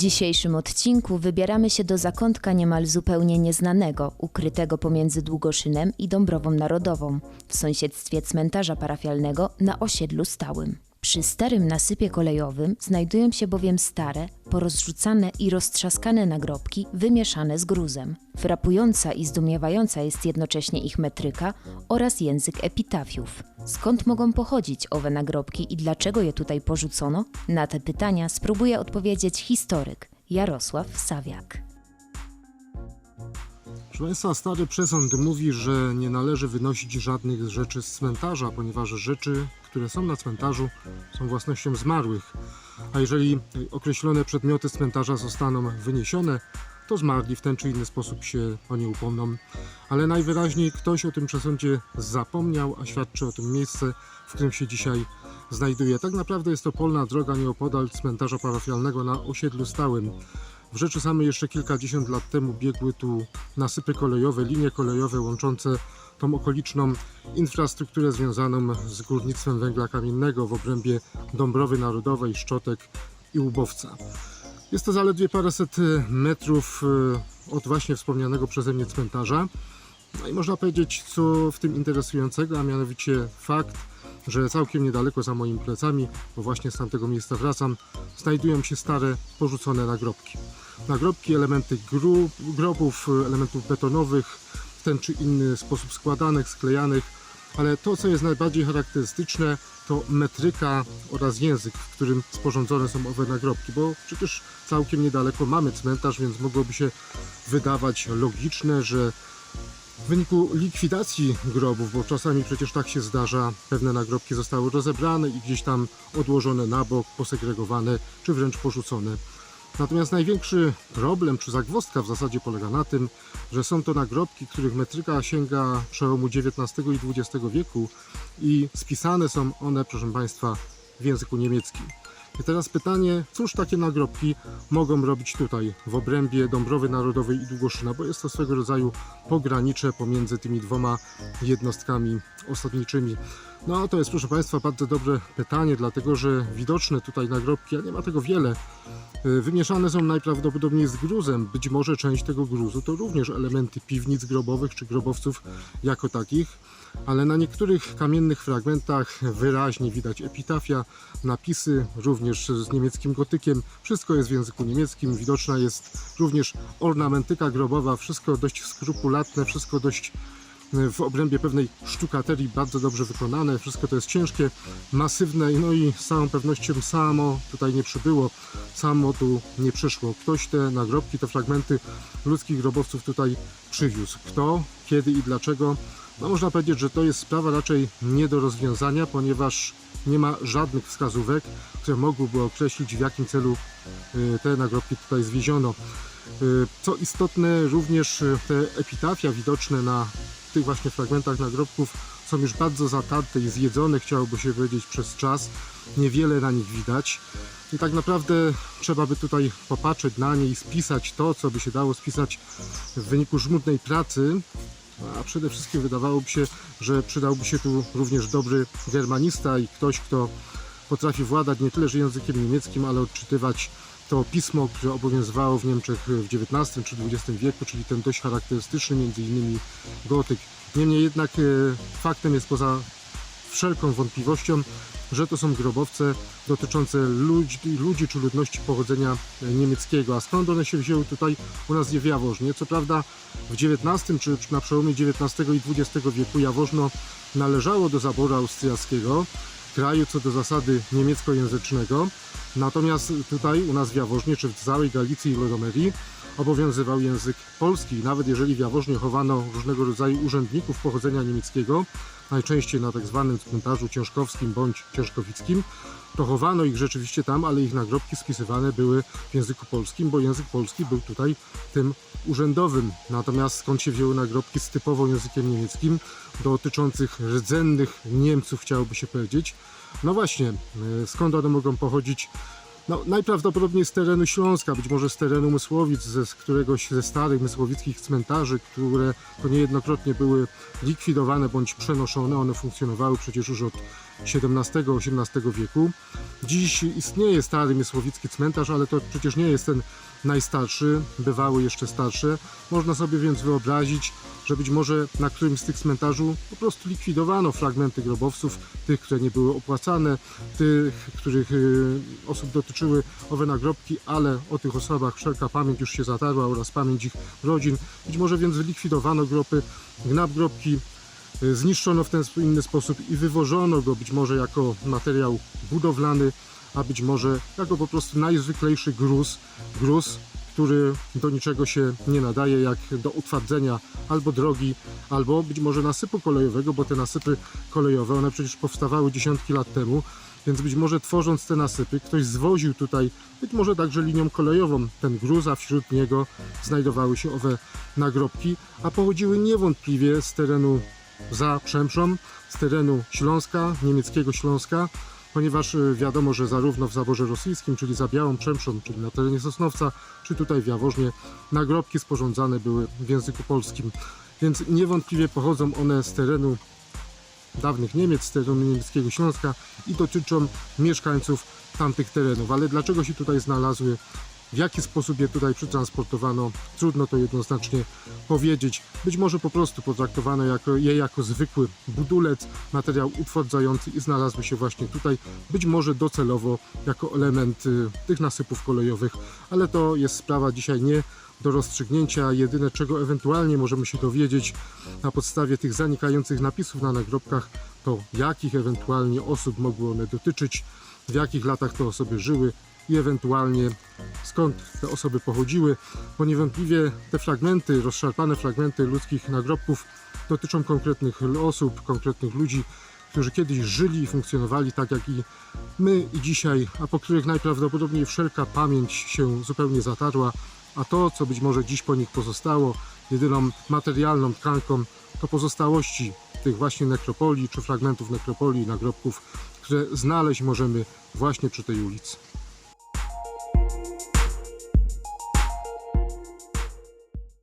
dzisiejszym odcinku wybieramy się do zakątka niemal zupełnie nieznanego, ukrytego pomiędzy Długoszynem i Dąbrową Narodową, w sąsiedztwie cmentarza parafialnego na osiedlu stałym. Przy starym nasypie kolejowym znajdują się bowiem stare, porozrzucane i roztrzaskane nagrobki wymieszane z gruzem. Frapująca i zdumiewająca jest jednocześnie ich metryka oraz język epitafiów. Skąd mogą pochodzić owe nagrobki i dlaczego je tutaj porzucono? Na te pytania spróbuje odpowiedzieć historyk Jarosław Sawiak. Proszę Państwa, stary przesąd mówi, że nie należy wynosić żadnych rzeczy z cmentarza, ponieważ rzeczy, które są na cmentarzu, są własnością zmarłych. A jeżeli określone przedmioty z cmentarza zostaną wyniesione, to zmarli w ten czy inny sposób się o nie upomną. Ale najwyraźniej ktoś o tym przesądzie zapomniał, a świadczy o tym miejsce, w którym się dzisiaj znajduje. Tak naprawdę jest to polna droga nieopodal cmentarza parafialnego na osiedlu stałym. W rzeczy samej jeszcze kilkadziesiąt lat temu biegły tu nasypy kolejowe, linie kolejowe łączące tą okoliczną infrastrukturę związaną z górnictwem węgla kamiennego w obrębie Dąbrowy Narodowej, Szczotek i Łubowca. Jest to zaledwie paręset e, metrów e, od właśnie wspomnianego przeze mnie cmentarza. No i można powiedzieć, co w tym interesującego, a mianowicie fakt, że całkiem niedaleko za moimi plecami, bo właśnie z tamtego miejsca wracam, znajdują się stare, porzucone nagrobki. Nagrobki, elementy gru, grobów, elementów betonowych, w ten czy inny sposób składanych, sklejanych, ale to, co jest najbardziej charakterystyczne, to metryka oraz język, w którym sporządzone są owe nagrobki, bo przecież całkiem niedaleko mamy cmentarz, więc mogłoby się wydawać logiczne, że w wyniku likwidacji grobów, bo czasami przecież tak się zdarza, pewne nagrobki zostały rozebrane i gdzieś tam odłożone na bok, posegregowane czy wręcz porzucone. Natomiast największy problem czy zagwozdka w zasadzie polega na tym, że są to nagrobki, których metryka sięga przełomu XIX i XX wieku i spisane są one, proszę Państwa, w języku niemieckim. I teraz pytanie, cóż takie nagrobki mogą robić tutaj, w obrębie Dąbrowy Narodowej i Długoszyna, bo jest to swego rodzaju pogranicze pomiędzy tymi dwoma jednostkami osadniczymi. No to jest, proszę Państwa, bardzo dobre pytanie, dlatego że widoczne tutaj nagrobki, a nie ma tego wiele, y, wymieszane są najprawdopodobniej z gruzem. Być może część tego gruzu to również elementy piwnic grobowych czy grobowców jako takich, ale na niektórych kamiennych fragmentach wyraźnie widać epitafia, napisy również z niemieckim gotykiem. Wszystko jest w języku niemieckim, widoczna jest również ornamentyka grobowa, wszystko dość skrupulatne, wszystko dość w obrębie pewnej sztukaterii bardzo dobrze wykonane. Wszystko to jest ciężkie, masywne, no i z całą pewnością samo tutaj nie przybyło, samo tu nie przyszło. Ktoś te nagrobki, te fragmenty ludzkich grobowców tutaj przywiózł. Kto, kiedy i dlaczego? No można powiedzieć, że to jest sprawa raczej nie do rozwiązania, ponieważ nie ma żadnych wskazówek, które mogłyby określić w jakim celu y, te nagrobki tutaj zwieziono. Y, Co istotne, również y, te epitafia widoczne na tych właśnie fragmentach nagrobków są już bardzo zatarte i zjedzone, chciałoby się powiedzieć, przez czas. Niewiele na nich widać. I tak naprawdę trzeba by tutaj popatrzeć na nie i spisać to, co by się dało spisać w wyniku żmudnej pracy. A przede wszystkim wydawałoby się, że przydałby się tu również dobry germanista i ktoś, kto potrafi władać nie tyle że językiem niemieckim, ale odczytywać to pismo, które obowiązywało w Niemczech w XIX czy XX wieku, czyli ten dość charakterystyczny między innymi gotyk. Niemniej jednak e, faktem jest poza wszelką wątpliwością, że to są grobowce dotyczące ludzi, ludzi czy ludności pochodzenia e, niemieckiego. A skąd one się wzięły tutaj u nas w Jaworznie? Co prawda w XIX czy na przełomie XIX i XX wieku Jaworzno należało do zaboru austriackiego, kraju co do zasady niemieckojęzycznego. Natomiast tutaj u nas w Jaworznie, czy w całej Galicji i Lodomerii obowiązywał język polski. Nawet jeżeli w Jaworznie chowano różnego rodzaju urzędników pochodzenia niemieckiego, najczęściej na tak zwanym cmentarzu ciężkowskim bądź ciężkowickim, to chowano ich rzeczywiście tam, ale ich nagrobki spisywane były w języku polskim, bo język polski był tutaj tym urzędowym. Natomiast skąd się wzięły nagrobki z typowo językiem niemieckim, dotyczących rdzennych Niemców, chciałoby się powiedzieć. No właśnie, e, skąd one mogą pochodzić? No, najprawdopodobniej z terenu Śląska, być może z terenu Mysłowic, ze z któregoś ze starych mysłowickich cmentarzy, które to niejednokrotnie były likwidowane bądź przenoszone. One funkcjonowały przecież już od XVII-XVIII wieku. Dziś istnieje stary mysłowicki cmentarz, ale to przecież nie jest ten najstarszy, bywały jeszcze starsze. Można sobie więc wyobrazić, że być może na którymś z tych cmentarzy po prostu likwidowano fragmenty grobowców, tych, które nie były opłacane, tych, których y, osób dotyczyły owe nagrobki, ale o tych osobach wszelka pamięć już się zatarła oraz pamięć ich rodzin. Być może więc wylikwidowano groby, grobki, y, zniszczono w ten inny sposób i wywożono go być może jako materiał budowlany, a być może jako po prostu najzwyklejszy gruz, gruz, który do niczego się nie nadaje, jak do utwardzenia albo drogi, albo być może nasypu kolejowego, bo te nasypy kolejowe, one przecież powstawały dziesiątki lat temu, więc być może tworząc te nasypy, ktoś zwoził tutaj, być może także linią kolejową, ten gruz, a wśród niego znajdowały się owe nagrobki, a pochodziły niewątpliwie z terenu za Przemszą, z terenu Śląska, niemieckiego Śląska, ponieważ y, wiadomo, że zarówno w zaborze rosyjskim, czyli za Białą Przemszą, czyli na terenie Sosnowca, czy tutaj w Jaworznie, nagrobki sporządzane były w języku polskim. Więc niewątpliwie pochodzą one z terenu dawnych Niemiec, z terenu niemieckiego Śląska i dotyczą mieszkańców tamtych terenów. Ale dlaczego się tutaj znalazły? W jaki sposób je tutaj przetransportowano? Trudno to jednoznacznie powiedzieć. Być może po prostu potraktowano jako, je jako zwykły budulec, materiał utwardzający i znalazły się właśnie tutaj, być może docelowo jako element y, tych nasypów kolejowych, ale to jest sprawa dzisiaj nie do rozstrzygnięcia. Jedyne czego ewentualnie możemy się dowiedzieć na podstawie tych zanikających napisów na nagrobkach, to jakich ewentualnie osób mogły one dotyczyć, w jakich latach te osoby żyły i ewentualnie skąd te osoby pochodziły, bo niewątpliwie te fragmenty, rozszarpane fragmenty ludzkich nagrobków dotyczą konkretnych osób, konkretnych ludzi, którzy kiedyś żyli i funkcjonowali tak jak i my i dzisiaj, a po których najprawdopodobniej wszelka pamięć się zupełnie zatarła, a to, co być może dziś po nich pozostało, jedyną materialną tkanką, to pozostałości tych właśnie nekropolii, czy fragmentów nekropolii, nagrobków, które znaleźć możemy właśnie przy tej ulicy.